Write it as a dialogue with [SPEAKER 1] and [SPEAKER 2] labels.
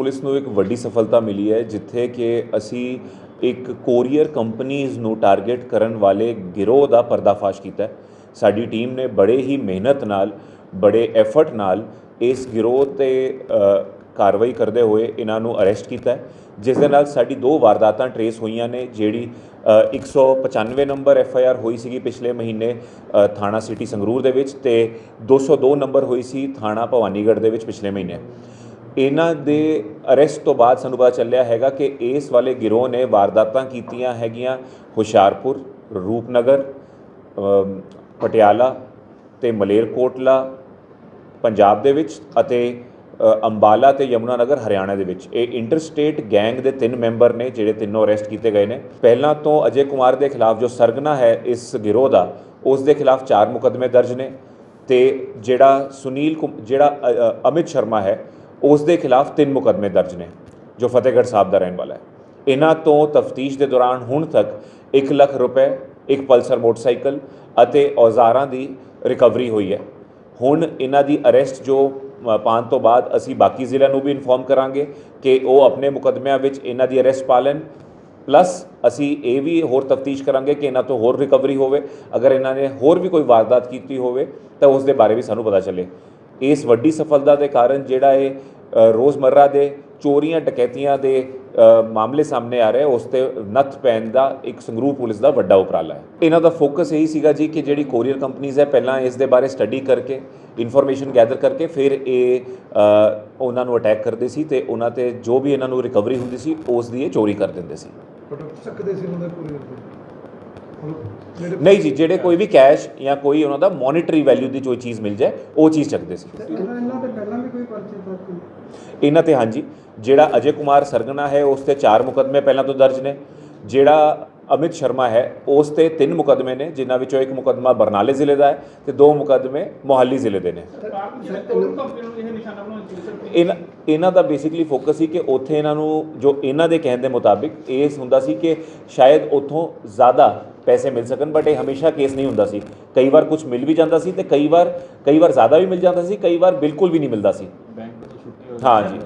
[SPEAKER 1] Police ਨੂੰ ਇੱਕ ਵੱਡੀ ਸਫਲਤਾ ਮਿਲੀ ਹੈ ਜਿੱਥੇ ਕਿ ਅਸੀਂ ਇੱਕ ਕੋਰੀਅਰ ਕੰਪਨੀਆਂ ਨੂੰ ਟਾਰਗੇਟ ਕਰਨ ਵਾਲੇ ਗਿਰੋਹ ਦਾ ਪਰਦਾਫਾਸ਼ ਕੀਤਾ ਹੈ। ਸਾਡੀ ਟੀਮ ਨੇ ਬੜੇ ਹੀ ਮਿਹਨਤ ਨਾਲ ਬੜੇ ਐਫਰਟ ਨਾਲ ਇਸ ਗਿਰੋਹ ਤੇ ਕਾਰਵਾਈ ਕਰਦੇ ਹੋਏ ਇਹਨਾਂ ਨੂੰ ਅਰੈਸਟ ਕੀਤਾ ਜਿਸ ਦੇ ਨਾਲ ਸਾਡੀ ਦੋ ਵਾਰਦਾਤਾਂ ਟਰੇਸ ਹੋਈਆਂ ਨੇ ਜਿਹੜੀ ਅ, 195 ਨੰਬਰ ਐਫ ਆਈ ਆਰ ਹੋਈ ਸੀਗੀ ਪਿਛਲੇ ਮਹੀਨੇ ਥਾਣਾ ਸਿਟੀ ਸੰਗਰੂਰ ਦੇ ਵਿੱਚ ਤੇ 202 ਨੰਬਰ ਹੋਈ ਸੀ ਥਾਣਾ ਭਵਾਨੀਗੜ੍ਹ ਦੇ ਵਿੱਚ ਪਿਛਲੇ ਮਹੀਨੇ। ਇਹਨਾਂ ਦੇ ਅਰੈਸਟ ਤੋਂ ਬਾਅਦ ਸਾਨੂੰ ਪਤਾ ਚੱਲਿਆ ਹੈਗਾ ਕਿ ਇਸ ਵਾਲੇ ਗਿਰੋਹ ਨੇ ਵਾਰਦਾਤਾਂ ਕੀਤੀਆਂ ਹੈਗੀਆਂ ਹੁਸ਼ਿਆਰਪੁਰ ਰੂਪਨਗਰ ਪਟਿਆਲਾ ਤੇ ਮਲੇਰਕੋਟਲਾ ਪੰਜਾਬ ਦੇ ਵਿੱਚ ਅਤੇ ਅ, ਅੰਬਾਲਾ ਤੇ ਯਮੁਨਾਨਗਰ ਹਰਿਆਣਾ ਦੇ ਵਿੱਚ। ਇਹ ਇੰਟਰਸਟੇਟ ਗੈਂਗ ਦੇ ਤਿੰਨ ਮੈਂਬਰ ਨੇ ਜਿਹੜੇ ਤਿੰਨੋਂ ਅਰੈਸਟ ਕੀਤੇ ਗਏ ਨੇ। ਪਹਿਲਾਂ ਤੋਂ ਅਜੇ ਕੁਮਾਰ ਦੇ ਖਿਲਾਫ ਜੋ ਸਰਗਨਾ ਹੈ ਇਸ ਗਿਰੋਹ ਦਾ ਉਸ ਦੇ ਖਿਲਾਫ ਚਾਰ ਮੁਕੱਦਮੇ ਦਰਜ ਨੇ ਤੇ ਜਿਹੜਾ ਸੁਨੀਲ ਕੁਮ- ਜਿਹੜਾ ਅਮਿਤ ਸ਼ਰਮਾ ਹੈ ਉਸ ਦੇ ਖਿਲਾਫ ਤਿੰਨ ਮੁਕੱਦਮੇ ਦਰਜ ਨੇ, ਜੋ ਫਤਿਹਗੜ੍ਹ ਸਾਹਿਬ ਦਾ ਰਹਿਣ ਵਾਲਾ ਹੈ। ਇਹਨਾਂ ਤੋਂ ਤਫਤੀਸ਼ ਦੇ ਦੌਰਾਨ ਹੁਣ ਤੱਕ 1 ਲੱਖ ਰੁਪਏ, ਇੱਕ ਪਲਸਰ ਮੋਟਰਸਾਈਕਲ ਅਤੇ ਔਜ਼ਾਰਾਂ ਦੀ ਰਿਕਵਰੀ ਹੋਈ ਹੈ। ਹੁਣ ਇਹਨਾਂ ਦੀ ਅਰੈਸਟ ਜੋ ਪਾਉਣ ਤੋਂ ਬਾਅਦ ਅਸੀਂ ਬਾਕੀ ਜ਼ਿਲ੍ਹਿਆਂ ਨੂੰ ਵੀ ਇਨਫੋਰਮ ਕਰਾਂਗੇ ਕਿ ਉਹ ਆਪਣੇ ਮੁਕੱਦਮਿਆਂ ਵਿੱਚ ਇਹਨਾਂ ਦੀ ਅਰੈਸਟ ਪਾ ਲੈਣ। ਪਲੱਸ ਅਸੀਂ ਇਹ ਵੀ ਹੋਰ ਤਫਤੀਸ਼ ਕਰਾਂਗੇ ਕਿ ਇਹਨਾਂ ਤੋਂ ਹੋਰ ਰਿਕਵਰੀ ਹੋਵੇ। ਅਗਰ ਇਹਨਾਂ ਨੇ ਹੋਰ ਵੀ ਕੋਈ ਵਾਰਦਾਤ ਕੀਤੀ ਹੋਵੇ ਤਾਂ ਉਸ ਦੇ ਬਾਰੇ ਵੀ ਸਾਨੂੰ ਪਤਾ ਚੱਲੇ। ਇਸ ਵੱਡੀ ਸਫਲਤਾ ਦੇ ਕਾਰਨ ਜਿਹੜਾ ਇਹ ਰੋਜ਼ਮਰਰਾ ਦੇ ਚੋਰੀਆਂ ਡਕੈਤੀਆਂ ਦੇ ਮਾਮਲੇ ਸਾਹਮਣੇ ਆ ਰਹੇ ਉਸ ਤੇ ਨੱਥ ਪੈਣ ਦਾ ਇੱਕ ਸੰਗਰੂਰ ਪੁਲਿਸ ਦਾ ਵੱਡਾ ਉਪਰਾਲਾ ਹੈ। ਇਹਨਾਂ ਦਾ ਫੋਕਸ ਇਹੀ ਸੀਗਾ ਜੀ ਕਿ ਜਿਹੜੀ ਕੋਰੀਅਰ ਕੰਪਨੀਆਂ ਹੈ ਪਹਿਲਾਂ ਇਸ ਦੇ ਬਾਰੇ ਸਟੱਡੀ ਕਰਕੇ ਇਨਫੋਰਮੇਸ਼ਨ ਗੈਦਰ ਕਰਕੇ ਫਿਰ ਇਹ ਉਹਨਾਂ ਨੂੰ ਅਟੈਕ ਕਰਦੇ ਸੀ ਤੇ ਉਹਨਾਂ ਤੇ ਜੋ ਵੀ ਇਹਨਾਂ ਨੂੰ ਰਿਕਵਰੀ ਹੁੰਦੀ ਸੀ ਉਸ ਦੀ ਇਹ ਚੋਰੀ ਕਰ ਦਿੰਦੇ ਸੀ।
[SPEAKER 2] ਸਕਦੇ ਉਹਨਾਂ ਦੇ
[SPEAKER 1] ਨਹੀਂ ਜੀ ਜਿਹੜੇ ਕੋਈ ਵੀ ਕੈਸ਼ ਜਾਂ ਕੋਈ ਉਹਨਾਂ ਦਾ ਮੋਨਿਟਰੀ ਵੈਲਿਊ ਦੀ ਕੋਈ ਚੀਜ਼ ਮਿਲ ਜਾਏ ਉਹ ਚੀਜ਼ ਚੱਕਦੇ ਸੀ
[SPEAKER 2] ਇਹਨਾਂ ਇਹਨਾਂ ਤੇ ਪਹਿਲਾਂ ਵੀ ਕੋਈ ਪਰਚੇ ਦਰਜ
[SPEAKER 1] ਇਹਨਾਂ ਤੇ ਹਾਂਜੀ, ਜਿਹੜਾ ਅਜੇ ਕੁਮਾਰ ਸਰਗਨਾ ਹੈ, ਉਸ ਤੇ ਚਾਰ ਮੁਕੱਦਮੇ ਪਹਿਲਾਂ ਤੋਂ ਦਰਜ ਨੇ। ਜਿਹੜਾ ਅਮਿਤ ਸ਼ਰਮਾ ਹੈ, ਉਸ ਤੇ ਤਿੰਨ ਮੁਕੱਦਮੇ ਨੇ, ਜਿਨ੍ਹਾਂ ਵਿੱਚੋਂ ਇੱਕ ਮੁਕੱਦਮਾ ਬਰਨਾਲੇ ਜ਼ਿਲ੍ਹੇ ਦਾ ਹੈ ਤੇ ਦੋ ਮੁਕੱਦਮੇ ਮੋਹਾਲੀ ਜ਼ਿਲ੍ਹੇ ਦੇ ਨੇ। ਇਹਨਾਂ ਇਹਨਾਂ ਦਾ ਬੇਸਿਕਲੀ ਫੋਕਸ ਸੀ ਕਿ ਉੱਥੇ ਇਹਨਾਂ ਨੂੰ, ਜੋ ਇਹਨਾਂ ਦੇ ਕਹਿਣ ਦੇ ਮੁਤਾਬਿਕ ਇਹ ਹੁੰਦਾ ਸੀ ਕਿ ਸ਼ਾਇਦ ਉੱਥੋਂ ਜ਼ਿਆਦਾ ਪੈਸੇ ਮਿਲ ਸਕਣ ਬਟ ਇਹ ਹਮੇਸ਼ਾ ਕੇਸ ਨਹੀਂ ਹੁੰਦਾ ਸੀ। ਕਈ ਵਾਰ ਕੁਝ ਮਿਲ ਵੀ ਜਾਂਦਾ ਸੀ ਤੇ ਕਈ ਵਾਰ ਕਈ ਵਾਰ ਜ਼ਿਆਦਾ ਵੀ ਮਿਲ ਜਾਂਦਾ ਸੀ, ਕਈ ਵਾਰ ਬਿਲਕੁਲ ਵੀ ਨਹੀਂ ਮਿਲਦਾ ਸੀ। ਹਾਂ ਜੀ